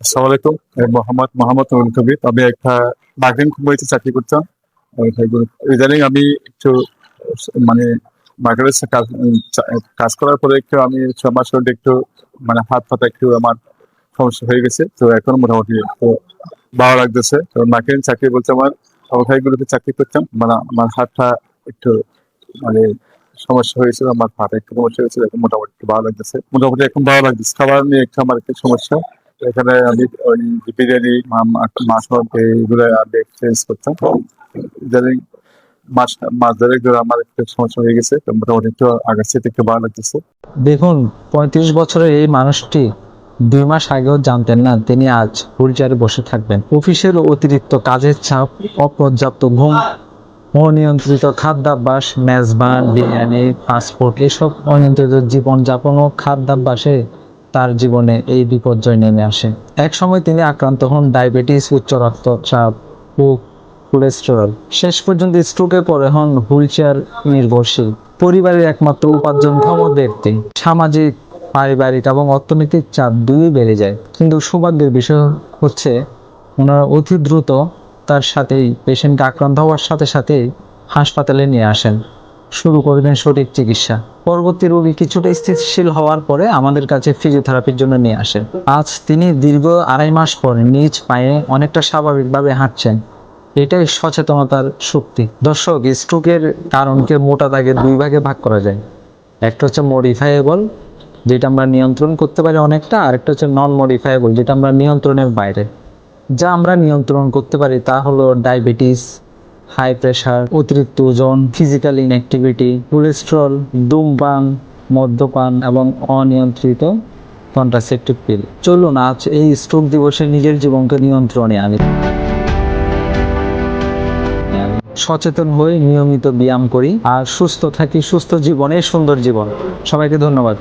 আসসালামু আলাইকুম। মোহাম্মদ মোহাম্মদ নুরুল কবির। আমি একটা মার্কেটিং কোম্পানিতে চাকরি করতাম। ইদানিং আমি একটু মানে মার্কেটের কাজ করার পরে একটু আমি আমার শরীরটা একটু মানে হাত পাতা একটু আমার সমস্যা হয়ে গেছে। তো এখন মোটামুটি একটু ভালো লাগতেছে। তো মার্কেটিং চাকরি বলতে আমার ব্যবসায়ীগুলোতে চাকরি করতাম। মানে আমার হাতটা একটু মানে সমস্যা হয়েছিল। আমার হাতে একটু সমস্যা হয়েছিল। এখন মোটামুটি একটু ভালো লাগতেছে। মোটামুটি এখন ভালো লাগতেছে। খাবার নিয়ে একটু আমার একটু সমস্যা। এখানে আমি ওই বিরিয়ানি মাছ আমি এক্সচেঞ্জ করতাম। ইদানিং মাছ মাছ ধরে আমার একটু সমস্যা হয়ে গেছে মোটামুটি একটু একটু ভালো লাগতেছে। দেখুন, পঁয়ত্রিশ বছরের এই মানুষটি দুই মাস আগেও জানতেন না, তিনি আজ হুইল চেয়ারে বসে থাকবেন। অফিসের অতিরিক্ত কাজের চাপ, অপর্যাপ্ত ঘুম, অনিয়ন্ত্রিত খাদ্যাভ্যাস, মেজবান, বিরিয়ানি ফাস্টফুড এসব অনিয়ন্ত্রিত জীবনযাপন ও খাদ্যাভ্যাসে তার জীবনে এই বিপর্যয় নেমে আসে। এক সময় তিনি আক্রান্ত হন ডায়াবেটিস, উচ্চ রক্তচাপ ও কোলেস্টেরল শেষ পর্যন্ত স্ট্রোকের পরে হন হুইল চেয়ার নির্ভরশীল। পরিবারের একমাত্র উপার্জনক্ষম ব্যক্তি। সামাজিক, পারিবারিক এবং অর্থনৈতিক চাপ দুই বেড়ে যায়। কিন্তু সৌভাগ্যের বিষয় হচ্ছে, ওনারা অতি দ্রুত তার সাথেই পেশেন্টকে আক্রান্ত হওয়ার সাথে সাথেই হাসপাতালে নিয়ে আসেন। শুরু করবেন সঠিক চিকিৎসা। পরবর্তী রোগী কিছুটা স্থিতিশীল হওয়ার পরে আমাদের কাছে ফিজিওথেরাপির জন্য নিয়ে আসেন। আজ তিনি দীর্ঘ আড়াই মাস পরে নিজ পায়ে অনেকটা স্বাভাবিকভাবে হাঁটছেন। এটাই সচেতনতার শক্তি। দর্শক স্ট্রোকের কারণকে মোটা দাগে দুই ভাগে ভাগ করা যায়। একটা হচ্ছে মডিফাইয়েবল যেটা আমরা নিয়ন্ত্রণ করতে পারি অনেকটা, আর একটা হচ্ছে নন মডিফাইয়েবল যেটা আমরা নিয়ন্ত্রণের বাইরে। যা আমরা নিয়ন্ত্রণ করতে পারি তা হলো ডায়াবেটিস হাই প্রেশার অতিরিক্ত ওজন ফিজিক্যাল ইনঅ্যাক্টিভিটি কোলেস্ট্রল ধূমপান, মদ্যপান এবং অনিয়ন্ত্রিত কন্ট্রাসেপটিভ পিল চলুন, আজ এই স্ট্রোক দিবসে নিজের জীবনকে নিয়ন্ত্রণে আনি। সচেতন হয়ে নিয়মিত ব্যায়াম করি আর সুস্থ থাকি, সুস্থ জীবনে সুন্দর জীবন। সবাইকে ধন্যবাদ।